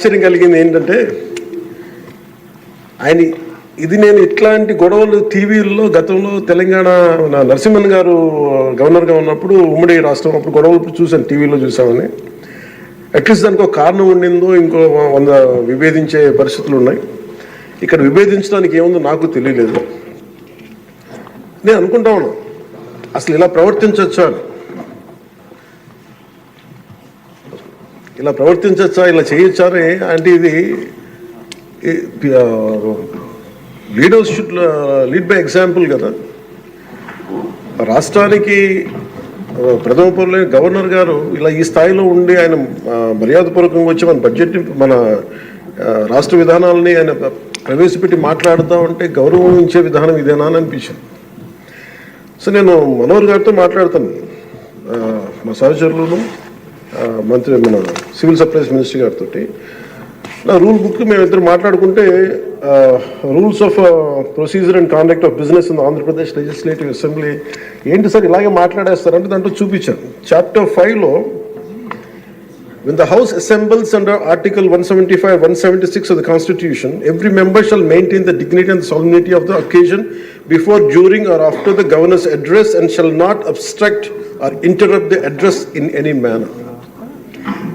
ఆశ్చర్యం కలిగింది ఏంటంటే ఆయన ఇది నేను ఇట్లాంటి గొడవలు టీవీల్లో గతంలో తెలంగాణ నా నరసింహన్ గారు గవర్నర్గా ఉన్నప్పుడు ఉమ్మడి రాష్ట్రం అప్పుడు గొడవలు చూశాను టీవీలో చూసామని అట్లీస్ట్ దానికి ఒక కారణం ఉండిందో ఇంకో వంద విభేదించే పరిస్థితులు ఉన్నాయి. ఇక్కడ విభేదించడానికి ఏముందో నాకు తెలియలేదు. నేను అనుకుంటా ఉన్నాను అసలు ఇలా ప్రవర్తించవచ్చా అని. ఇలా ప్రవర్తించచ్చా ఇలా చేయొచ్చా అని అంటే ఇది leaders should lead by example కదా. రాష్ట్రానికి ఆ, ప్రథమ పౌరులైన గవర్నర్ గారు ఇలా ఈ స్థాయిలో ఉండి ఆయన మర్యాదపూర్వకంగా వచ్చి మన బడ్జెట్ మన రాష్ట్ర విధానాలని ఆయన ప్రవేశపెట్టి మాట్లాడుతూ ఉంటే గౌరవించే విధానం ఇదేనా అని అనిపించింది. సో నేను మనోహర్ గారితో మాట్లాడతాను. మా సహచరులను మంత్రి మన సివిల్ సప్లైస్ మినిస్టర్ గారితో రూల్ బుక్ మేము ఇద్దరు మాట్లాడుకుంటే rules of procedure and conduct of business in Andhra Pradesh legislative assembly ఏంటి సార్ ఇలాగే మాట్లాడేస్తారు అంటే దాంట్లో చూపించాను. చాప్టర్ ఫైవ్లో when the house assembles and article one seventy five one seventy six of the constitution every member shall maintain the dignity and solemnity of the occasion before during or after the governor's address and shall not obstruct or interrupt the address in any manner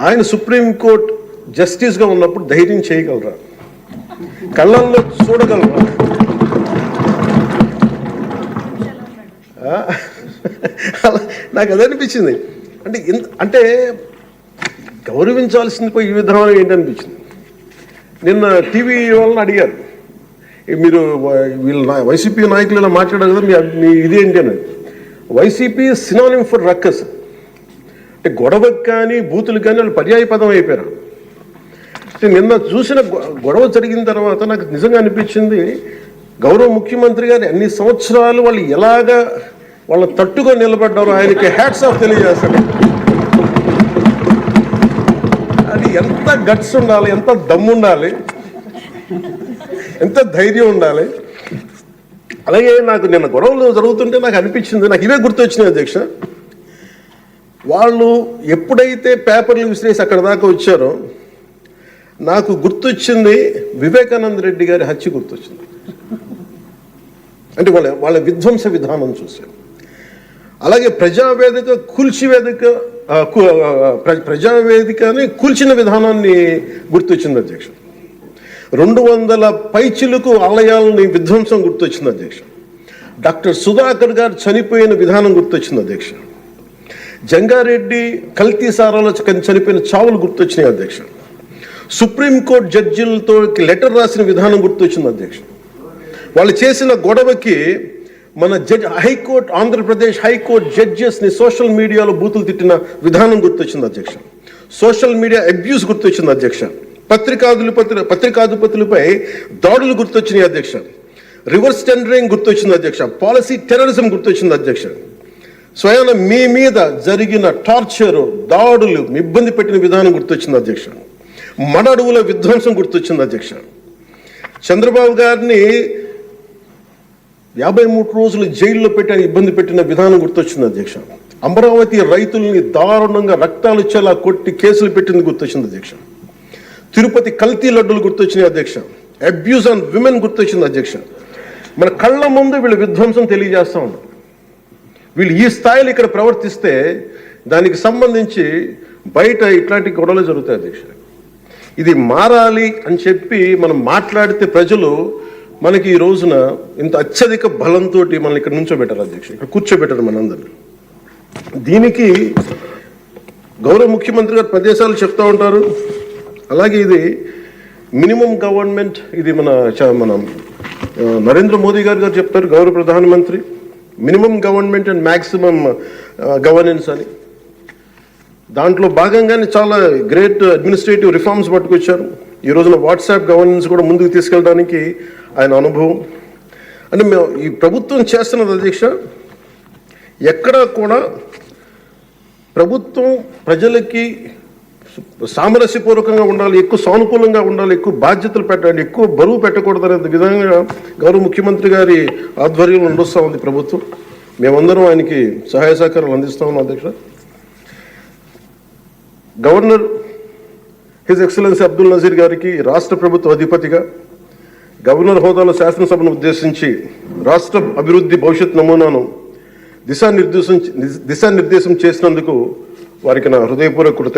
ఆయన supreme court జస్టిస్గా ఉన్నప్పుడు ధైర్యం చేయగలరా? కళ్ళల్లో చూడగలరా? ఆ? అలా నాకు అది అనిపించింది. అంటే ఇంత అంటే గౌరవించాల్సింది పోయి ఈ విధానం ఏంటనిపించింది నిన్న టీవీ వాళ్ళని అడిగారు. మీరు వీళ్ళు వైసీపీ నాయకులు ఇలా మాట్లాడారు కదా మీ ఇది ఏంటి? అని వైసీపీ సినానిమ్ ఫర్ రక్కస్. అంటే గొడవకు కానీ బూతులు కానీ వాళ్ళు పర్యాయ పదం అయిపోయారు. అంటే నిన్న చూసిన గొడవ జరిగిన తర్వాత నాకు నిజంగా అనిపించింది గౌరవ ముఖ్యమంత్రి గారు అన్ని సంవత్సరాలు వాళ్ళు ఎలాగా వాళ్ళ తట్టుగా నిలబడ్డారో ఆయనకి హ్యాట్స్ ఆఫ్ తెలియజేస్తాడు అది ఎంత గట్స్ ఉండాలి ఎంత దమ్ము ఉండాలి ఎంత ధైర్యం ఉండాలి. అలాగే నాకు నిన్న గొడవలు జరుగుతుంటే నాకు అనిపించింది నాకు ఇవే గుర్తొచ్చినాయి అధ్యక్ష. వాళ్ళు ఎప్పుడైతే పేపర్లు విసిరేసి అక్కడ దాకా వచ్చారో నాకు గుర్తొచ్చింది వివేకానంద రెడ్డి గారి హత్య గుర్తొచ్చింది. అంటే వాళ్ళ వాళ్ళ విధ్వంస విధానం చూశాను అలాగే ప్రజావేదిక కూల్చివేదిక ప్రజావేదికని కూల్చిన విధానాన్ని గుర్తొచ్చింది అధ్యక్ష రెండు వందల పైచిలకు ఆలయాలని విధ్వంసం గుర్తొచ్చింది అధ్యక్ష డాక్టర్ సుధాకర్ గారు చనిపోయిన విధానం గుర్తొచ్చింది అధ్యక్ష జంగారెడ్డి కల్తీ సారాలో చనిపోయిన చావులు గుర్తొచ్చినాయి అధ్యక్ష సుప్రీంకోర్టు జడ్జిలతో లెటర్ రాసిన విధానం గుర్తొచ్చింది అధ్యక్ష వాళ్ళు చేసిన గొడవకి మన judge high court Andhra Pradesh high court జడ్జెస్ని social మీడియాలో బూతులు తిట్టిన విధానం గుర్తొచ్చింది అధ్యక్ష సోషల్ మీడియా అబ్యూస్ గుర్తొచ్చింది అధ్యక్ష పత్రికాధిపతుల పత్రికాధిపతులపై దాడులు గుర్తొచ్చినాయి అధ్యక్ష రివర్స్ టెండరింగ్ గుర్తొచ్చింది అధ్యక్ష పాలసీ టెర్రరిజం గుర్తొచ్చింది అధ్యక్ష స్వయాన మీ మీద జరిగిన టార్చర్ దాడులు ఇబ్బంది పెట్టిన విధానం గుర్తొచ్చింది అధ్యక్ష. మడ అడవుల విధ్వంసం గుర్తొచ్చింది అధ్యక్ష. చంద్రబాబు గారిని యాభై మూడు రోజులు జైల్లో పెట్టి ఇబ్బంది పెట్టిన విధానం గుర్తొచ్చింది అధ్యక్ష. అమరావతి రైతుల్ని దారుణంగా రక్తాలు చెలా కొట్టి కేసులు పెట్టింది గుర్తొచ్చింది అధ్యక్ష. తిరుపతి కల్తీ లడ్డులు గుర్తొచ్చినాయి అధ్యక్ష. అబ్యూస్ ఆన్ విమెన్ గుర్తొచ్చింది అధ్యక్ష. మన కళ్ళ ముందు వీళ్ళ విధ్వంసం తెలియజేస్తా ఉన్నారు వీళ్ళు ఈ స్థాయిలో ఇక్కడ ప్రవర్తిస్తే దానికి సంబంధించి బయట ఇట్లాంటి గొడవలు జరుగుతాయి అధ్యక్ష ఇది మారాలి అని చెప్పి మనం మాట్లాడితే ప్రజలు మనకి ఈ రోజున ఇంత అత్యధిక బలంతో మనల్ని ఇక్కడ నుంచోబెట్టారు అధ్యక్ష ఇక్కడ కూర్చోబెట్టారు మనందరినీ. దీనికి గౌరవ ముఖ్యమంత్రి గారు ప్రదేశాలు చెప్తూ ఉంటారు. అలాగే ఇది మినిమం గవర్నమెంట్ ఇది మన చ- మన నరేంద్ర మోదీ గారు గారు చెప్తారు గౌరవ ప్రధానమంత్రి. Minimum government and maximum governance అని. దాంట్లో భాగంగానే చాలా గ్రేట్ అడ్మినిస్ట్రేటివ్ రిఫార్మ్స్ పట్టుకొచ్చారు. ఈ రోజున వాట్సాప్ గవర్నెన్స్ కూడా ముందుకు తీసుకెళ్ళడానికి ఆయన అనుభవం. అంటే మేము ఈ ప్రభుత్వం చేస్తున్నది అధ్యక్ష ఎక్కడా కూడా ప్రభుత్వం ప్రజలకి సామరస్యపూర్వకంగా ఉండాలి ఎక్కువ సానుకూలంగా ఉండాలి ఎక్కువ బాధ్యతలు పెట్టాలి ఎక్కువ బరువు పెట్టకూడదు అనే విధంగా గౌరవ ముఖ్యమంత్రి గారి ఆధ్వర్యంలో నడుస్తూ ఉంది ప్రభుత్వం. మేమందరం ఆయనకి సహాయ సహకారాలు అందిస్తా ఉన్నాం అధ్యక్ష. Governor his excellency Abdul Nazeer గారికి రాష్ట్ర ప్రభుత్వ అధిపతిగా గవర్నర్ హోదాలో శాసనసభను ఉద్దేశించి రాష్ట్ర అభివృద్ధి భవిష్యత్ నమూనాను దిశానిర్దేశం దిశానిర్దేశం చేసినందుకు వారికి నా హృదయపూర్వక కృతజ్ఞ